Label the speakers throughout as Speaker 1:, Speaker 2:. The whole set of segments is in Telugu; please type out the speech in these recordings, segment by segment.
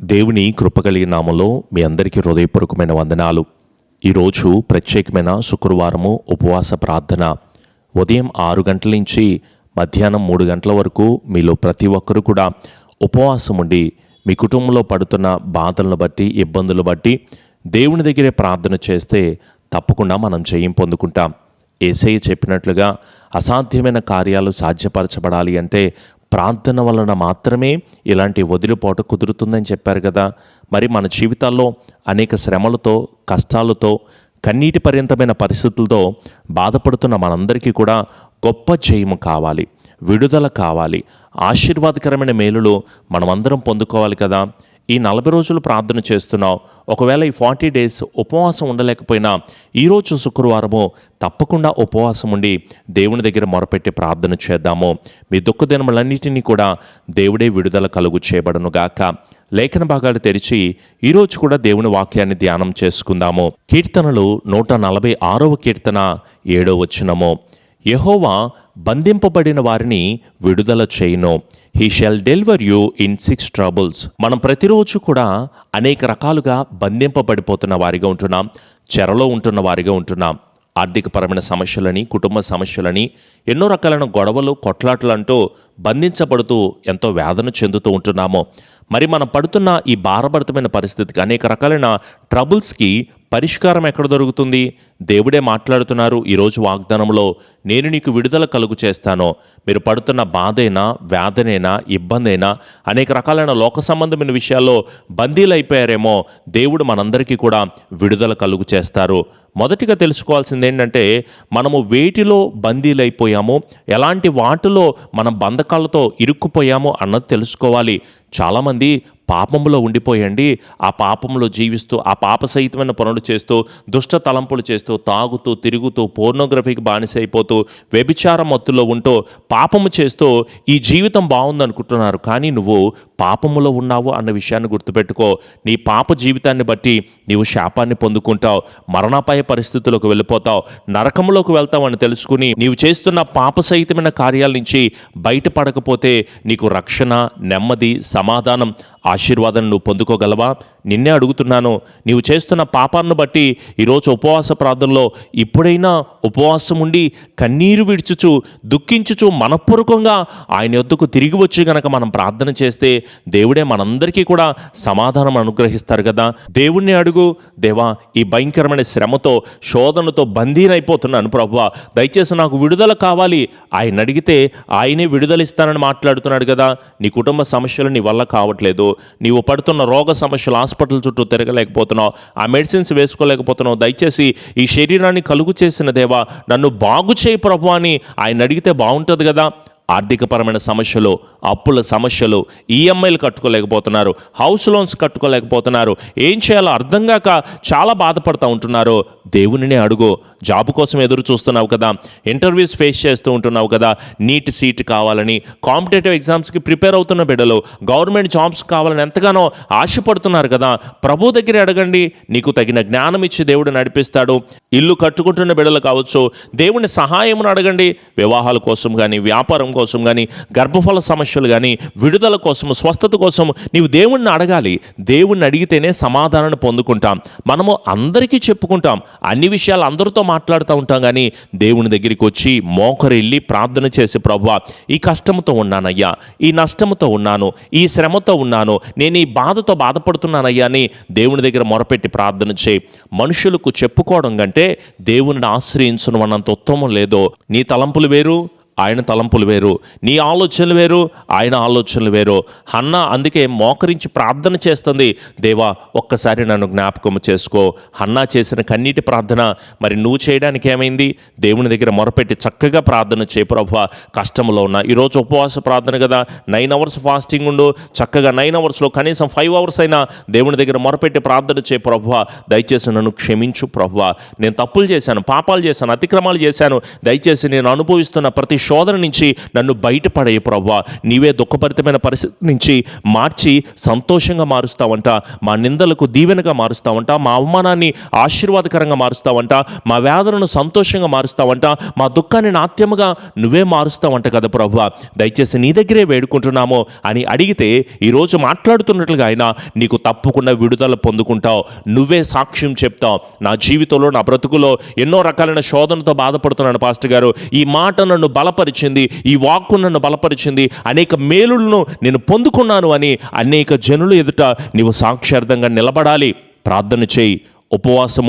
Speaker 1: దేవుని కృపగలిగిన నామంలో మీ అందరికీ హృదయపూర్వకమైన వందనాలు. ఈరోజు ప్రత్యేకమైన శుక్రవారము ఉపవాస ప్రార్థన. ఉదయం ఆరు గంటల నుంచి మధ్యాహ్నం మూడు గంటల వరకు మీలో ప్రతి ఒక్కరూ కూడా ఉపవాసం ఉండి మీ కుటుంబంలో పడుతున్న బాధలను బట్టి ఇబ్బందులు బట్టి దేవుని దగ్గరే ప్రార్థన చేస్తే తప్పకుండా మనం జయం పొందుకుంటాం. ఏసయ్య చెప్పినట్లుగా అసాధ్యమైన కార్యాలు సాధ్యపరచబడాలి అంటే ప్రార్థన వలన మాత్రమే ఇలాంటి వదిలిపోట కుదురుతుందని చెప్పారు కదా. మరి మన జీవితాల్లో అనేక శ్రమలతో కష్టాలతో కన్నీటి పర్యంతమైన పరిస్థితులతో బాధపడుతున్న మనందరికీ కూడా గొప్ప జయము కావాలి విడుదల కావాలి. ఆశీర్వాదకరమైన మేలులు మనమందరం పొందుకోవాలి కదా. ఈ నలభై రోజులు ప్రార్థన చేస్తున్నాం ఒకవేళ ఈ ఫార్టీ డేస్ ఉపవాసం ఉండలేకపోయినా ఈరోజు శుక్రవారము తప్పకుండా ఉపవాసం ఉండి దేవుని దగ్గర మొరపెట్టి ప్రార్థన చేద్దాము. మీ దుఃఖ దినములన్నిటినీ కూడా దేవుడే విడుదల కలుగు చేయబడను గాక. లేఖన భాగాలు తెరిచి ఈరోజు కూడా దేవుని వాక్యాన్ని ధ్యానం చేసుకుందాము. కీర్తనలు నూట నలభై ఆరవ కీర్తన ఏడో వచ్చినము యహోవా బంధింపబడిన వారిని విడుదల చేయను. He shall deliver you in six troubles మనం ప్రతిరోజు కూడా అనేక రకాలుగా బంధింపబడిపోతున్న వారిగా ఉంటున్నాం. చెరలో ఉంటున్న వారిగా ఉంటున్నాం. ఆర్థికపరమైన సమస్యలని కుటుంబ సమస్యలని ఎన్నో రకాలైన గొడవలు కొట్లాటలు అంటూ బంధించబడుతూ ఎంతో వేదన చెందుతూ ఉంటున్నాము. మరి మనం పడుతున్న ఈ భారభరితమైన పరిస్థితికి అనేక రకాలైన ట్రబుల్స్కి పరిష్కారం ఎక్కడ దొరుకుతుంది? దేవుడే మాట్లాడుతున్నారు ఈరోజు వాగ్దానంలో నేను నీకు విడుదల కలుగు చేస్తాను. మీరు పడుతున్న బాధైనా వ్యాధనైనా ఇబ్బందైనా అనేక రకాలైన లోక సంబంధమైన విషయాల్లో బందీలైపోయారేమో దేవుడు మనందరికీ కూడా విడుదల కలుగు చేస్తారు. మొదటిగా తెలుసుకోవాల్సింది ఏంటంటే మనము వేటిలో బందీలైపోయామో ఎలాంటి వాటిలో మనం బంధకాలతో ఇరుక్కుపోయాము అన్నది తెలుసుకోవాలి. చాలామంది పాపంలో ఉండిపోయండి ఆ పాపంలో జీవిస్తూ ఆ పాప సహితమైన పనులు చేస్తూ దుష్ట తలంపులు చేస్తూ తాగుతూ తిరుగుతూ పోర్నోగ్రఫీకి బానిస అయిపోతూ వ్యభిచార మత్తులో ఉంటూ పాపము చేస్తూ ఈ జీవితం బాగుందనుకుంటున్నారు. కానీ నువ్వు పాపములో ఉన్నావు అన్న విషయాన్ని గుర్తుపెట్టుకో. నీ పాప జీవితాన్ని బట్టి నీవు శాపాన్ని పొందుకుంటావు. మరణాపాయ పరిస్థితులకు వెళ్ళిపోతావు. నరకములోకి వెళ్తావని తెలుసుకుని నీవు చేస్తున్న పాప సహితమైన కార్యాల నుంచి బయటపడకపోతే నీకు రక్షణ నెమ్మది సమాధానం ఆశీర్వాదం నువ్వు పొందుకోగలవా? నిన్నే అడుగుతున్నాను నీవు చేస్తున్న పాపాన్ని బట్టి ఈరోజు ఉపవాస ప్రార్థనలో ఇప్పుడైనా ఉపవాసం ఉండి కన్నీరు విడుచుచు దుఃఖించుచు మనపూర్వకంగా ఆయన యొద్దకు తిరిగి వచ్చి గనక మనం ప్రార్థన చేస్తే దేవుడే మనందరికీ కూడా సమాధానం అనుగ్రహిస్తారు కదా. దేవుణ్ణి అడుగు దేవా ఈ భయంకరమైన శ్రమతో శోధనతో బందీనైపోతున్నాను ప్రభువా. దయచేసి నాకు విడుదల కావాలి. ఆయన అడిగితే ఆయనే విడుదలిస్తానని మాట్లాడుతున్నాడు కదా. నీ కుటుంబ సమస్యలు నీ వల్ల కావట్లేదు. నీవు పడుతున్న రోగ సమస్యలు హాస్పిటల్ చుట్టూ తిరగలేకపోతున్నావు ఆ మెడిసిన్స్ వేసుకోలేకపోతున్నావు. దయచేసి ఈ శరీరాన్ని కలుగు చేసిన దేవా నన్ను బాగు చేయి ప్రభు అని ఆయన అడిగితే బాగుంటుంది కదా. ఆర్థికపరమైన సమస్యలు అప్పుల సమస్యలు ఈఎంఐలు కట్టుకోలేకపోతున్నారు హౌస్ లోన్స్ కట్టుకోలేకపోతున్నారు. ఏం చేయాలో అర్థం కాక చాలా బాధపడుతూ ఉంటున్నారు. దేవునినే అడుగు జాబ్ కోసం ఎదురు చూస్తున్నావు కదా ఇంటర్వ్యూస్ ఫేస్ చేస్తూ ఉంటున్నావు కదా నీట్ సీట్ కావాలని కాంపిటేటివ్ ఎగ్జామ్స్కి ప్రిపేర్ అవుతున్న బిడ్డలు గవర్నమెంట్ జాబ్స్ కావాలని ఎంతగానో ఆశపడుతున్నారు కదా ప్రభు దగ్గర అడగండి నీకు తగిన జ్ఞానం ఇచ్చి దేవుడు నడిపిస్తాడు. ఇల్లు కట్టుకుంటున్న బిడ్డలు కావచ్చు దేవుని సహాయమును అడగండి వివాహాల కోసం కానీ వ్యాపారం కోసం కానీ గర్భఫల సమస్యలు కానీ విడుదల కోసం స్వస్థత కోసం నీవు దేవుణ్ణి అడగాలి. దేవుణ్ణి అడిగితేనే సమాధానాన్ని పొందుకుంటాం. మనము అందరికీ చెప్పుకుంటాం. అన్ని విషయాలు అందరితో మాట్లాడుతూ ఉంటాం కానీ దేవుని దగ్గరికి వచ్చి మోకరిల్లి ప్రార్థన చేసి ప్రభు ఈ కష్టంతో ఉన్నానయ్యా. ఈ నష్టంతో ఉన్నాను. ఈ శ్రమతో ఉన్నాను. నేను ఈ బాధతో బాధపడుతున్నానయ్యా అని దేవుని దగ్గర మొరపెట్టి ప్రార్థన చేయి. మనుషులకు చెప్పుకోవడం కంటే దేవుని ఆశ్రయించడం అన్నంత ఉత్తమం లేదో నీ తలంపులు వేరు ఆయన తలంపులు వేరు. నీ ఆలోచనలు వేరు ఆయన ఆలోచనలు వేరు. హన్న అందుకే మోకరించి ప్రార్థన చేస్తుంది. దేవా ఒక్కసారి నన్ను జ్ఞాపకం చేసుకో. హన్నా చేసిన కన్నీటి ప్రార్థన మరి నువ్వు చేయడానికి ఏమైంది? దేవుని దగ్గర మొరపెట్టి చక్కగా ప్రార్థన చేయి ప్రభు కష్టంలో ఉన్న. ఈరోజు ఉపవాస ప్రార్థన కదా. నైన్ అవర్స్ ఫాస్టింగ్ ఉండు. చక్కగా నైన్ అవర్స్లో కనీసం ఫైవ్ అవర్స్ అయినా దేవుని దగ్గర మొరపెట్టి ప్రార్థన చేయి ప్రభు దయచేసి నన్ను క్షమించు ప్రభు నేను తప్పులు చేశాను పాపాలు చేశాను అతిక్రమాలు చేశాను. దయచేసి నేను అనుభవిస్తున్న ప్రతి శోధన నుంచి నన్ను బయటపడేయ ప్రవ్వా. నీవే దుఃఖభరితమైన పరిస్థితి నుంచి మార్చి సంతోషంగా మారుస్తావంట మా నిందలకు దీవెనగా మారుస్తావంట మా అవమానాన్ని ఆశీర్వాదకరంగా మారుస్తావంట మా వేదనను సంతోషంగా మారుస్తావంట మా దుఃఖాన్ని నాట్యముగా నువ్వే మారుస్తావంట కదా ప్రభు దయచేసి నీ దగ్గరే వేడుకుంటున్నాము అని అడిగితే ఈరోజు మాట్లాడుతున్నట్లుగా ఆయన నీకు తప్పకుండా విడుదల పొందుకుంటావు. నువ్వే సాక్ష్యం చెప్తావు. నా జీవితంలో నా బ్రతుకులో ఎన్నో రకాలైన శోధనతో బాధపడుతున్నాను పాస్టర్ గారు. ఈ మాట నన్ను బలపరిచింది ఈ వాక్కు నన్ను బలపరిచింది అనేక మేలులను నేను పొందుకున్నాను అని అనేక జనులు ఎదుట నీవు సాక్ష్యార్థంగా నిలబడాలి. ప్రార్థన చేయి. ఉపవాసం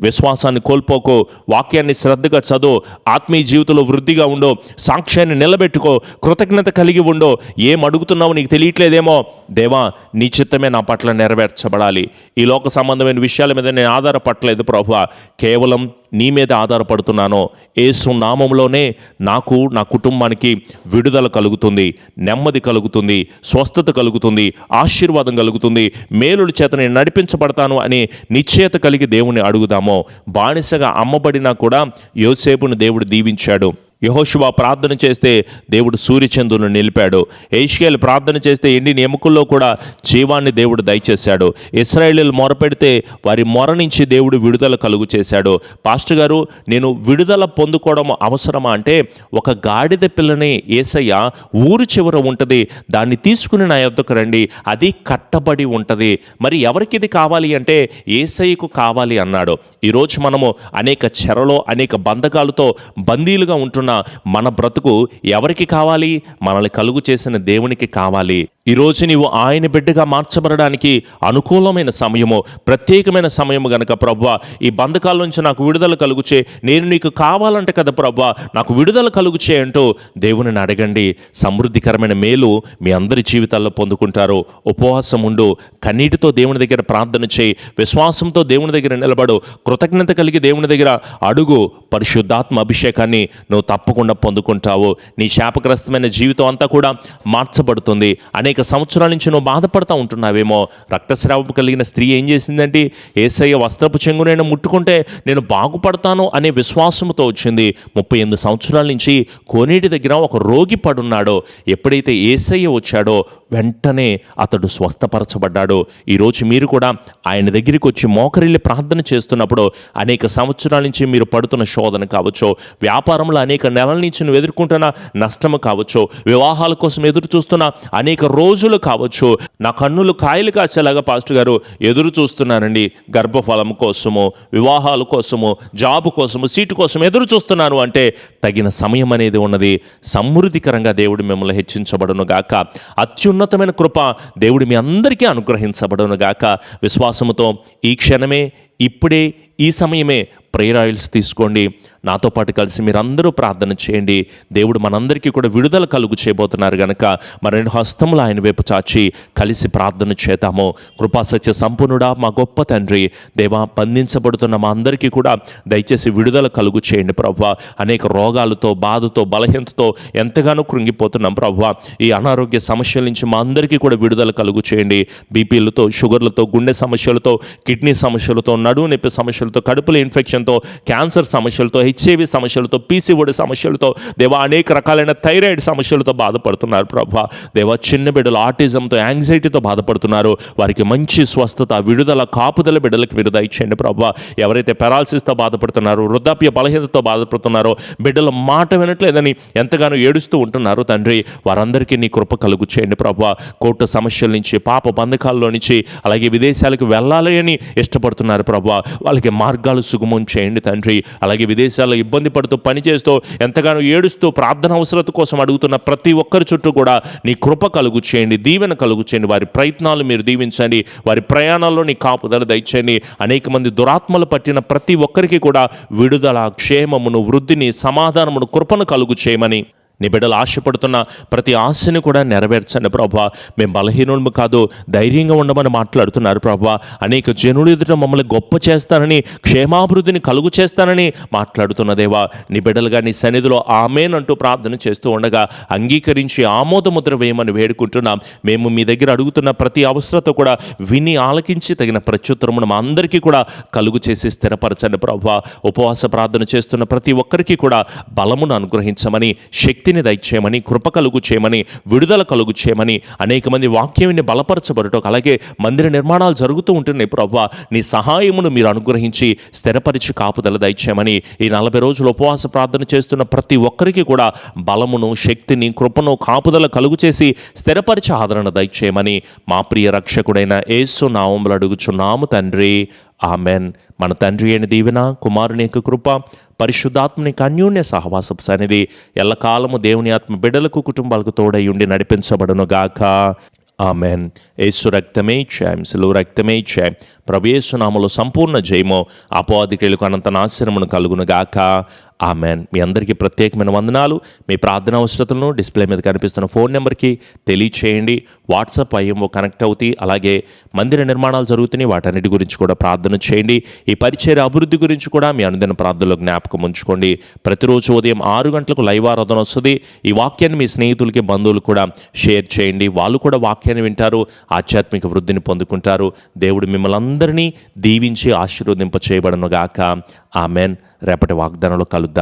Speaker 1: విశ్వాసాన్ని కోల్పోకో వాక్యాన్ని శ్రద్ధగా చదువు ఆత్మీయ జీవితంలో వృద్ధిగా ఉండో సాక్ష్యాన్ని నిలబెట్టుకో కృతజ్ఞత కలిగి ఉండో. ఏం అడుగుతున్నావు నీకు తెలియట్లేదేమో? దేవా నీ చిత్తమే నా పట్ల నెరవేర్చబడాలి. ఈ లోక సంబంధమైన విషయాల మీద నేను ఆధారపడలేదు ప్రభు కేవలం నీ మీద ఆధారపడుతున్నాను. ఏసు నామంలోనే నాకు నా కుటుంబానికి విడుదల కలుగుతుంది నెమ్మది కలుగుతుంది స్వస్థత కలుగుతుంది ఆశీర్వాదం కలుగుతుంది. మేలుడి చేత నేను నడిపించబడతాను అనే నిశ్చయత కలిగి దేవుని అడుగుదాము. బానిసగా అమ్మబడినా కూడా యోసేపును దేవుడు దీవించాడు. యహోశువ ప్రార్థన చేస్తే దేవుడు సూర్యచంద్రుని నిలిపాడు. ఏషియాలు ప్రార్థన చేస్తే ఎండిన ఎముకల్లో కూడా జీవాన్ని దేవుడు దయచేశాడు. ఇస్రాయేలీలు మొరపెడితే వారి మొర నుంచి దేవుడు విడుదల కలుగు చేశాడు. పాస్టర్ గారు నేను విడుదల పొందుకోవడం అవసరమా అంటే ఒక గాడిద పిల్లని ఏసయ్య ఊరు చివర ఉంటుంది దాన్ని తీసుకుని నా యొద్దకు రండి అది కట్టబడి ఉంటుంది. మరి ఎవరికి ఇది కావాలి అంటే ఏసయ్యకు కావాలి అన్నాడు. ఈరోజు మనము అనేక చెరలో అనేక బంధకాలతో బందీలుగా ఉంటున్నాం మన బ్రతుకు ఎవరికి కావాలి? మనల్ని కలుగు చేసిన దేవునికి కావాలి. ఈరోజు నీవు ఆయన బిడ్డగా మార్చబడడానికి అనుకూలమైన సమయము ప్రత్యేకమైన సమయము గనక ప్రభా ఈ బంధకాల నుంచి నాకు విడుదల కలుగుచే నేను నీకు కావాలంటే కదా ప్రభా నాకు విడుదల కలుగుచే అంటూ దేవుని అడగండి. సమృద్ధికరమైన మేలు మీ అందరి జీవితాల్లో పొందుకుంటారు. ఉపవాసం ఉండు కన్నీటితో దేవుని దగ్గర ప్రార్థన చేయి విశ్వాసంతో దేవుని దగ్గర నిలబడు కృతజ్ఞత కలిగి దేవుని దగ్గర అడుగు పరిశుద్ధాత్మ అభిషేకాన్ని నువ్వు తప్పకుండా పొందుకుంటావు. నీ శాపగ్రస్తమైన జీవితం అంతా కూడా మార్చబడుతుంది. అనేక సంవత్సరాల నుంచి నువ్వు బాధపడతా ఉంటున్నావేమో. రక్తస్రావం కలిగిన స్త్రీ ఏం చేసిందంటే ఏసయ్య వస్త్రపు చెంగు నేను ముట్టుకుంటే నేను బాగుపడతాను అనే విశ్వాసంతో వచ్చింది. ముప్పై ఎనిమిది సంవత్సరాల నుంచి కోనేటి దగ్గర ఒక రోగి పడున్నాడో. ఎప్పుడైతే ఏసయ్య వచ్చాడో వెంటనే అతడు స్వస్థపరచబడ్డాడు. ఈరోజు మీరు కూడా ఆయన దగ్గరికి వచ్చి మోకరిల్లి ప్రార్థన చేస్తున్నప్పుడు అనేక సంవత్సరాల నుంచి మీరు పడుతున్న శోధన కావచ్చు వ్యాపారంలో అనేక నెలల నుంచి నువ్వు ఎదుర్కొంటున్న నష్టము కావచ్చు వివాహాల కోసం ఎదురు చూస్తున్న అనేక రోజులు కావచ్చు. నా కన్నులు కాయలు కాసేలాగా పాస్టర్ గారు ఎదురు చూస్తున్నానండి గర్భఫలం కోసము వివాహాల కోసము జాబ్ కోసము సీటు కోసం ఎదురు చూస్తున్నాను అంటే తగిన సమయం అనేది ఉన్నది. సమృద్ధికరంగా దేవుడు మిమ్మల్ని హెచ్చించబడును గాక. అత్యున్న ఉన్నతమైన కృప దేవుడు మీ అందరికీ అనుగ్రహించబడును గాక. విశ్వాసముతో ఈ క్షణమే ఇప్పుడే ఈ సమయమే ప్రేరాయిల్స్ తీసుకోండి. నాతో పాటు కలిసి మీరందరూ ప్రార్థన చేయండి. దేవుడు మనందరికీ కూడా విడుదల కలుగు చేయబోతున్నారు గనక. మరి రెండు హస్తములు ఆయన వైపు చాచి కలిసి ప్రార్థన చేద్దాము. కృపాసత్య సంపూర్ణుడా మా గొప్ప తండ్రి. దేవా బంధించబడుతున్న మా అందరికీ కూడా దయచేసి విడుదల కలుగు చేయండి ప్రభు. అనేక రోగాలతో బాధతో బలహీనతతో ఎంతగానో కృంగిపోతున్నాం ప్రభు. ఈ అనారోగ్య సమస్యల నుంచి మా అందరికీ కూడా విడుదల కలుగు చేయండి. బీపీలతో షుగర్లతో గుండె సమస్యలతో కిడ్నీ సమస్యలతో నడువు నొప్పి సమస్యలతో కడుపుల ఇన్ఫెక్షన్తో క్యాన్సర్ సమస్యలతో హెచ్ఐవి సమస్యలతో పీసీఓడి సమస్యలతో దేవా అనేక రకాలైన థైరాయిడ్ సమస్యలతో బాధపడుతున్నారు ప్రభా. దేవా చిన్న బిడ్డలు ఆటిజంతో యాంగ్జైటీతో బాధపడుతున్నారు. వారికి మంచి స్వస్థత విడుదల కాపుదల బిడ్డలకు మీరు దయచేయండి ప్రభా. ఎవరైతే పెరాలసిస్తో బాధపడుతున్నారో వృద్ధాప్య బలహీనతతో బాధపడుతున్నారో బిడ్డల మాట వినట్లేదని ఎంతగానో ఏడుస్తూ ఉంటున్నారు తండ్రి. వారందరికీ నీ కృప కలుగు చేయండి ప్రభా. కోర్టు సమస్యల నుంచి పాప బంధకాల్లో నుంచి అలాగే విదేశాలకు వెళ్ళాలి అని ఇష్టపడుతున్నారు ప్రభా. వాళ్ళకి మార్గాలు సుగమం చేయండి తండ్రి. అలాగే విషయాల్లో ఇబ్బంది పడుతూ పనిచేస్తూ ఎంతగానో ఏడుస్తూ ప్రార్థన అవసరత కోసం అడుగుతున్న ప్రతి ఒక్కరి చుట్టూ కూడా నీ కృప కలుగు చేయండి దీవెన కలుగు చేయండి. వారి ప్రయత్నాలు మీరు దీవించండి వారి ప్రయాణాల్లో నీ కాపుదల దయచేయండి. అనేక మంది దురాత్మలు పట్టిన ప్రతి ఒక్కరికి కూడా విడుదల క్షేమమును వృద్ధిని సమాధానమును కృపను కలుగు చేయమని నీ బిడ్డలు ఆశపడుతున్న ప్రతి ఆశని కూడా నెరవేర్చండి ప్రభా. మేము బలహీనులము కాదు ధైర్యంగా ఉండమని మాట్లాడుతున్నారు ప్రభా. అనేక జనులు ఎదుట మమ్మల్ని గొప్ప చేస్తానని క్షేమాభివృద్ధిని కలుగు చేస్తానని మాట్లాడుతున్న దేవా. నీ బిడ్డలుగా నీ సన్నిధిలో ఆమెనంటూ ప్రార్థన చేస్తూ ఉండగా అంగీకరించి ఆమోదముద్ర వేయమని వేడుకుంటున్నాం. మేము మీ దగ్గర అడుగుతున్న ప్రతి అవసరత కూడా విని ఆలకించి తగిన ప్రత్యుత్తరమును మా అందరికీ కూడా కలుగు చేసి స్థిరపరచండి ప్రభా. ఉపవాస ప్రార్థన చేస్తున్న ప్రతి ఒక్కరికి కూడా బలమును అనుగ్రహించమని శక్తి శక్తిని దయచేయమని కృప కలుగు చేయమని విడుదల కలుగు చేయమని అనేక మంది వాక్యాన్ని బలపరచబడటం అలాగే మందిర నిర్మాణాలు జరుగుతూ ఉంటున్నాయి ప్రభా. నీ సహాయమును మీరు అనుగ్రహించి స్థిరపరిచి కాపుదల దయచేయమని ఈ నలభై రోజులు ఉపవాస ప్రార్థన చేస్తున్న ప్రతి ఒక్కరికి కూడా బలమును శక్తిని కృపను కాపుదల కలుగు చేసి స్థిరపరిచి ఆదరణ దయచేయమని మా ప్రియ రక్షకుడైన ఏసు నామములు అడుగుచున్నాము తండ్రి. ఆమెన్. మన తండ్రి అయిన దీవెన కుమారుని యొక్క కృప పరిశుద్ధాత్మని అన్యోన్య సహవాసపు సన్నిధి ఎల్లకాలము దేవుని ఆత్మ బిడ్డలకు కుటుంబాలకు తోడై ఉండి నడిపించబడును గాక. ఆమెన్. యేసు రక్తమే క్షయం సెలవు రక్తమే క్షయం ప్రభు సంపూర్ణ జయమో అపోధికులకు అనంత నాశనమును కలుగును ఆ ఆమెన్. మీ అందరికీ ప్రత్యేకమైన వందనాలు. మీ ప్రార్థన అవసరతలను డిస్ప్లే మీద కనిపిస్తున్న ఫోన్ నెంబర్కి తెలియచేయండి. వాట్సాప్ ఐఎంఓ కనెక్ట్ అవుతాయి అలాగే మందిర నిర్మాణాలు జరుగుతున్నాయి. వాటన్నిటి గురించి కూడా ప్రార్థన చేయండి. ఈ పరిచయ అభివృద్ధి గురించి కూడా మీ అనుదిన ప్రార్థనలో జ్ఞాపకం ఉంచుకోండి. ప్రతిరోజు ఉదయం ఆరు గంటలకు లైవ్ ఆరాధన వస్తుంది. ఈ వాక్యాన్ని మీ స్నేహితులకి బంధువులు కూడా షేర్ చేయండి. వాళ్ళు కూడా వాక్యాన్ని వింటారు ఆధ్యాత్మిక వృద్ధిని పొందుకుంటారు. దేవుడు మిమ్మల్ని అందరినీ దీవించి ఆశీర్వదింప చేయబడను గాక ఆమెన్. రేపటి వాగ్దానంలో కలుద్దాం.